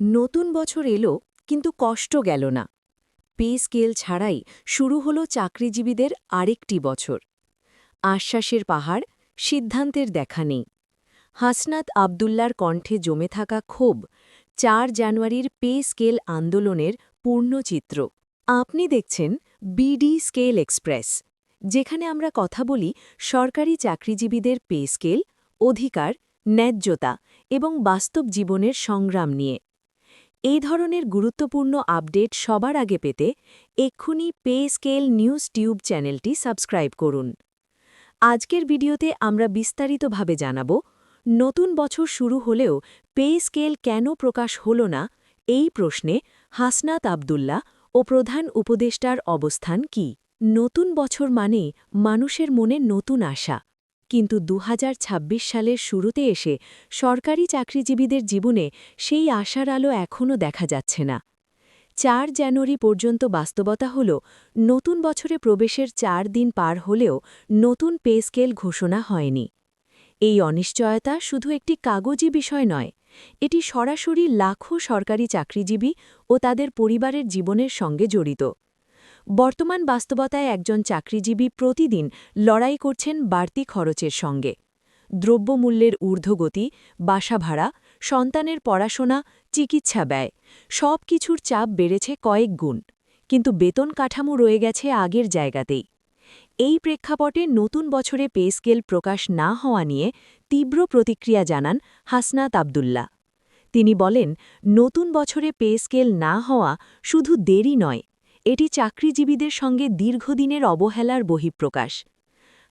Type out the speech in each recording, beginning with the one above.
নতুন বছর এলো, কিন্তু কষ্ট গেল না। পে স্কেল ছাড়াই শুরু হলো চাকরিজীবীদের আরেকটি বছর। আশ্বাসের পাহাড়, সিদ্ধান্তের দেখা নেই। হাসনাত আবদুল্লার কণ্ঠে জমে থাকা ক্ষোভ চার জানুয়ারির পে স্কেল আন্দোলনের পূর্ণচিত্র। আপনি দেখছেন বিডি স্কেল এক্সপ্রেস, যেখানে আমরা কথা বলি সরকারি চাকরিজীবীদের পে স্কেল, অধিকার, ন্যায্যতা এবং বাস্তব জীবনের সংগ্রাম নিয়ে। এই ধরনের গুরুত্বপূর্ণ আপডেট সবার আগে পেতে এক্ষুনি পে স্কেল নিউজ টিউব চ্যানেলটি সাবস্ক্রাইব করুন। আজকের ভিডিওতে আমরা বিস্তারিতভাবে জানাব, নতুন বছর শুরু হলেও পে স্কেল কেন প্রকাশ হল না? এই প্রশ্নে হাসনাত আবদুল্লাহ ও প্রধান উপদেষ্টার অবস্থান কি? নতুন বছর মানে মানুষের মনে নতুন আশা। কিন্তু দু হাজার ছাব্বিশ সালের শুরুতে এসে সরকারি চাকরিজীবীদের জীবনে সেই আশার আলো এখনও দেখা যাচ্ছে না। চার জানুয়ারি পর্যন্ত বাস্তবতা হল, নতুন বছরে প্রবেশের চার দিন পার হলেও নতুন পে স্কেল ঘোষণা হয়নি। এই অনিশ্চয়তা শুধু একটি কাগজি বিষয় নয়, এটি সরাসরি লাখো সরকারি চাকরিজীবী ও তাদের পরিবারের জীবনের সঙ্গে জড়িত। বর্তমান বাস্তবতায় একজন চাকরিজীবী প্রতিদিন লড়াই করছেন বাড়তি খরচের সঙ্গে। দ্রব্যমূল্যের ঊর্ধ্বগতি, বাসা ভাড়া, সন্তানের পড়াশোনা, চিকিৎসা ব্যয় সব কিছুর চাপ বেড়েছে কয়েক গুণ। কিন্তু বেতন কাঠামো রয়ে গেছে আগের জায়গাতেই। এই প্রেক্ষাপটে নতুন বছরে পে স্কেল প্রকাশ না হওয়া নিয়ে তীব্র প্রতিক্রিয়া জানান হাসনাত আবদুল্লা তিনি বলেন, নতুন বছরে পে স্কেল না হওয়া শুধু দেরি নয় এটি চাকরিজীবীদের সঙ্গে দীর্ঘদিনের অবহেলার বহিঃপ্রকাশ।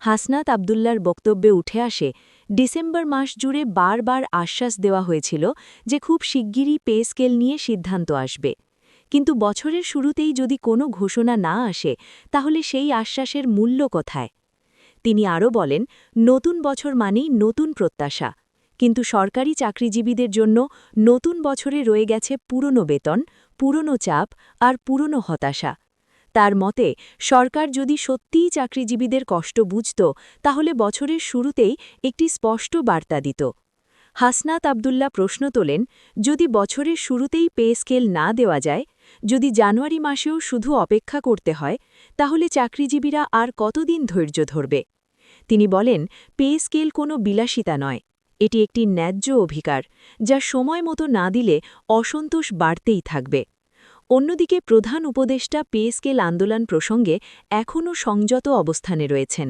হাসনাত আবদুল্লার বক্তব্যে উঠে আসে, ডিসেম্বর মাস জুড়ে বারবার আশ্বাস দেওয়া হয়েছিল যে খুব শিগগিরই পে স্কেল নিয়ে সিদ্ধান্ত আসবে। কিন্তু বছরের শুরুতেই যদি কোনো ঘোষণা না আসে, তাহলে সেই আশ্বাসের মূল্য কোথায়? তিনি আরও বলেন, নতুন বছর মানেই নতুন প্রত্যাশা। কিন্তু সরকারি চাকরিজীবীদের জন্য নতুন বছরে রয়ে গেছে পুরনো বেতন পুরনো চাপ আর পুরনো হতাশা। তার মতে, সরকার যদি সত্যিই চাকরিজীবীদের কষ্ট বুঝত, তাহলে বছরের শুরুতেই একটি স্পষ্ট বার্তা দিত। হাসনাত আবদুল্লা প্রশ্ন তোলেন, যদি বছরের শুরুতেই পে স্কেল না দেওয়া যায়, যদি জানুয়ারি মাসেও শুধু অপেক্ষা করতে হয়, তাহলে চাকরিজীবীরা আর কতদিন ধৈর্য ধরবে? তিনি বলেন, পে স্কেল কোনো বিলাসিতা নয়। এটি একটি ন্যায্য অধিকার, যা সময় মতো না দিলে অসন্তোষ বাড়তেই থাকবে। অন্যদিকে প্রধান উপদেষ্টা পে স্কেল আন্দোলন প্রসঙ্গে এখনও সংযত অবস্থানে রয়েছেন।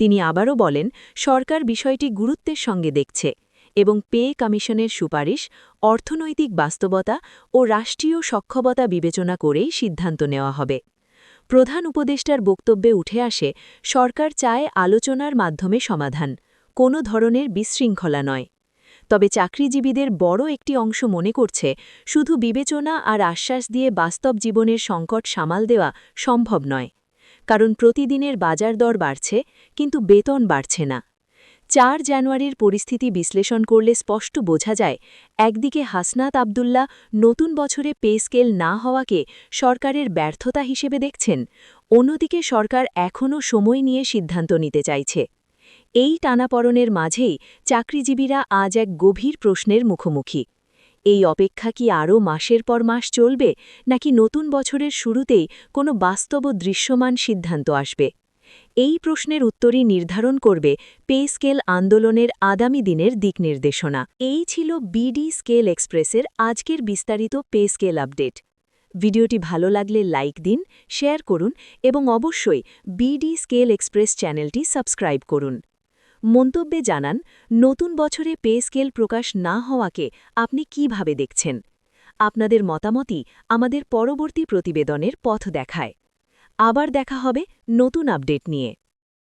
তিনি আবারও বলেন, সরকার বিষয়টি গুরুত্বের সঙ্গে দেখছে এবং পে কমিশনের সুপারিশ, অর্থনৈতিক বাস্তবতা ও রাষ্ট্রীয় সক্ষমতা বিবেচনা করেই সিদ্ধান্ত নেওয়া হবে। প্রধান উপদেষ্টার বক্তব্যে উঠে আসে, সরকার চায় আলোচনার মাধ্যমে সমাধান। কোনো ধরনের বিশৃঙ্খলা নয়। তবে চাকরিজীবীদের বড় একটি অংশ মনে করছে, শুধু বিবেচনা আর আশ্বাস দিয়ে বাস্তব জীবনের সংকট সামাল দেওয়া সম্ভব নয়। কারণ প্রতিদিনের বাজার দর বাড়ছে, কিন্তু বেতন বাড়ছে না। চার জানুয়ারির পরিস্থিতি বিশ্লেষণ করলে স্পষ্ট বোঝা যায়, একদিকে হাসনাত আবদুল্লা নতুন বছরে পে স্কেল না হওয়াকে সরকারের ব্যর্থতা হিসেবে দেখছেন, অন্যদিকে সরকার এখনও সময় নিয়ে সিদ্ধান্ত নিতে চাইছে। এই টানাপড়নের মাঝেই চাকরিজীবীরা আজ এক গভীর প্রশ্নের মুখোমুখি। এই অপেক্ষা কি আরও মাসের পর মাস চলবে, নাকি নতুন বছরের শুরুতেই কোনো বাস্তব দৃশ্যমান সিদ্ধান্ত আসবে? এই প্রশ্নের উত্তরই নির্ধারণ করবে পে স্কেল আন্দোলনের আগামী দিনের দিক নির্দেশনা। এই ছিল বিডি স্কেল এক্সপ্রেসের আজকের বিস্তারিত পে স্কেল আপডেট। ভিডিওটি ভালো লাগলে লাইক দিন, শেয়ার করুন এবং অবশ্যই বিডি স্কেল এক্সপ্রেস চ্যানেলটি সাবস্ক্রাইব করুন। মন্তব্যে জানান, নতুন বছরে পে স্কেল প্রকাশ না হওয়াকে আপনি কীভাবে দেখছেন? আপনাদের মতামতই আমাদের পরবর্তী প্রতিবেদনের পথ দেখায়। আবার দেখা হবে নতুন আপডেট নিয়ে।